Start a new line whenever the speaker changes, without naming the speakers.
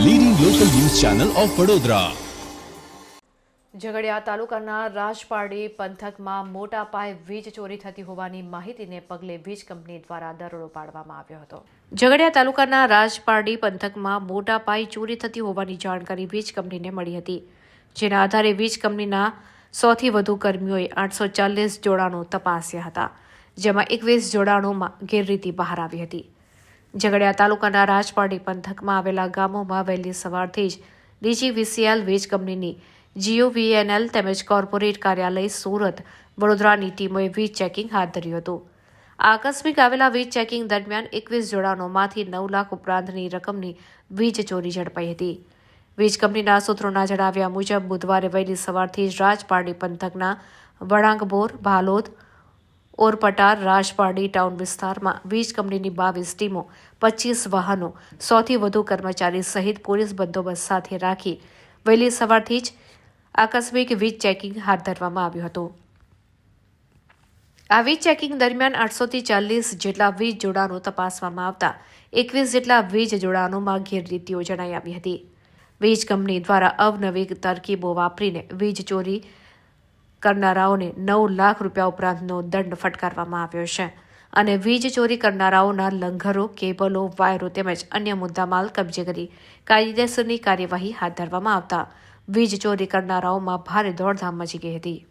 Channel of Vadodara
Jhagadia તાલુકાના રાજપારડી પંથકમાં મોટા પાયે વીજ ચોરી થતી હોવાની માહિતીને પગલે વીજ કંપની દ્વારા દરોડો પાડવામાં આવ્યો હતો. ઝઘડિયા તાલુકાના રાજપારડી પંથકમાં મોટા પાયે ચોરી થતી હોવાની જાણકારી વીજ કંપનીને મળી હતી. જેના આધારે વીજ કંપનીના સૌથી વધુ કર્મીઓએ આઠસો ચાલીસ જોડાણો તપાસ્યા હતા, જેમાં એકવીસ જોડાણોમાં ગેરરીતિ બહાર આવી હતી. ઝઘડિયા તાલુકાના રાજપારડી પંથકમાં આવેલા ગામોમાં વહેલી સવારથી જ ડીજીવીસીએલ વીજ કંપનીની જીઓવીએનએલ તેમજ કોર્પોરેટ કાર્યાલય સુરત વડોદરાની ટીમોએ વીજ ચેકિંગ હાથ ધર્યું હતું. આકસ્મિક આવેલા વીજ ચેકિંગ દરમિયાન એકવીસ જોડાણોમાંથી નવ લાખ ઉપરાંતની રકમની વીજ ચોરી ઝડપાઈ હતી. વીજ કંપનીના સૂત્રોના જણાવ્યા મુજબ બુધવારે વહેલી સવારથી જ રાજપારડી પંથકના વળાંકબોર ભાલોદ ઓરપટાર રાજપારડી ટાઉન વિસ્તારમાં વીજ કંપનીની બાવીસ ટીમો, પચીસ વાહનો, સોથી વધુ કર્મચારી સહિત પોલીસ બંદોબસ્ત સાથે રાખી વહેલી સવારથી જ આકસ્મિક વીજ ચેકિંગ હાથ ધરવામાં આવ્યું હતું. આ વીજ ચેકિંગ દરમિયાન આઠસોથી ચાલીસ જેટલા વીજ જોડાણો તપાસવામાં આવતા એકવીસ જેટલા વીજ જોડાણોમાં ગેરરીતિઓ જણાઈ આવી હતી. વીજ કંપની દ્વારા અવનવી તરકીબો વાપરીને વીજ ચોરી કરનારાઓને નવ લાખ રૂપિયા ઉપરાંતનો દંડ ફટકારવામાં આવ્યો છે. અને વીજ ચોરી કરનારાઓના લંઘરો કેબલો, વાયરો તેમજ અન્ય મુદ્દામાલ કબજે કરી કાયદેસરની કાર્યવાહી હાથ ધરવામાં આવતા. વીજ ચોરી કરનારાઓમાં ભારે દોડધામ મચી ગઈ હતી.